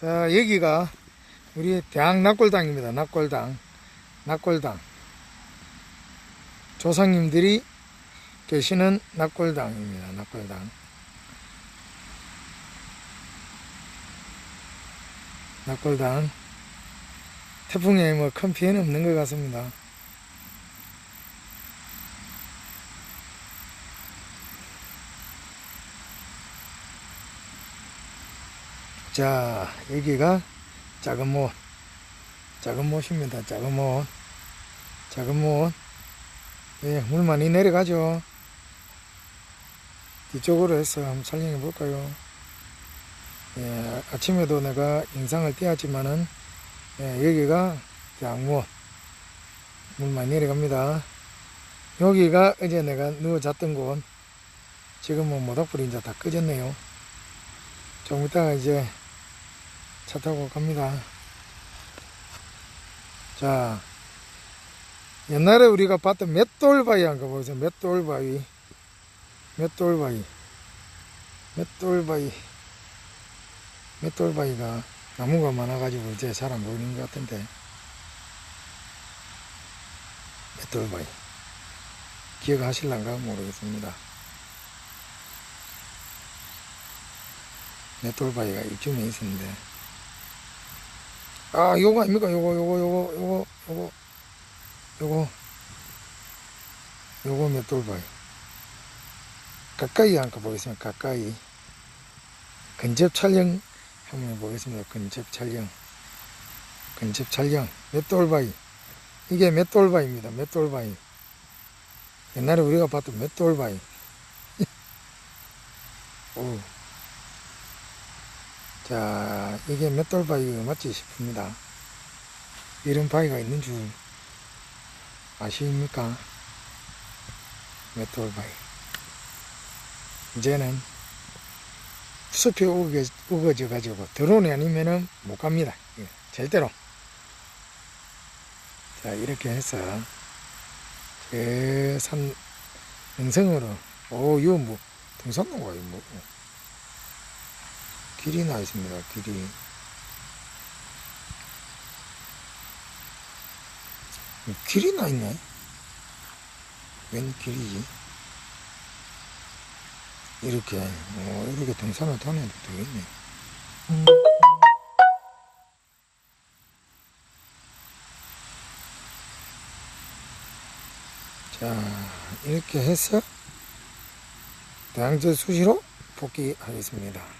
자, 여기가 우리 대학 낙골당입니다. 낙골당. 낙골당. 조상님들이 계시는 낙골당입니다. 낙골당. 낙골당. 태풍에 뭐 큰 피해는 없는 것 같습니다. 자, 여기가 작은 못. 작은 못입니다. 작은 못. 작은 못. 예, 물 많이 내려가죠. 뒤쪽으로 해서 한번 촬영해 볼까요? 예, 아침에도 내가 영상을 띄웠지만은, 예, 여기가 양못. 물 많이 내려갑니다. 여기가 어제 내가 누워 잤던 곳. 지금은 모닥불이 이제 다 꺼졌네요. 좀 이따가 이제 차 타고 갑니다. 자, 옛날에 우리가 봤던 맷돌바위 한거 보세요. 맷돌바위. 맷돌바위. 맷돌바위. 맷돌바위가 나무가 많아가지고 이제 잘 안 보이는 것 같은데. 맷돌바위. 기억하실란가 모르겠습니다. 맷돌바위가 이쯤에 있었는데. 아, 요거 아닙니까? 요거, 요거, 요거, 요거, 요거, 요거, 요거 맷돌바위. 가까이 한번 보겠습니다. 가까이. 근접 촬영 한번 보겠습니다. 근접 촬영. 근접 촬영. 맷돌바위. 이게 맷돌바위입니다. 맷돌바위. 옛날에 우리가 봤던 맷돌바위. 오. 자, 이게 맷돌 바위가 맞지 싶습니다. 이런 바위가 있는 줄 아십니까? 맷돌 바위. 이제는 숲이 우겨, 우거져 가지고 드론이 아니면은 못 갑니다. 예, 절대로. 자, 이렇게 해서 저산 능성으로, 오, 이거 뭐, 등산로가, 뭐. 길이 나 있습니다. 길이. 길이 나 있네. 웬 길이지? 이렇게, 어, 이렇게 등산을 다녀도 되겠네. 자, 이렇게 해서 대항제 수시로 복귀하겠습니다.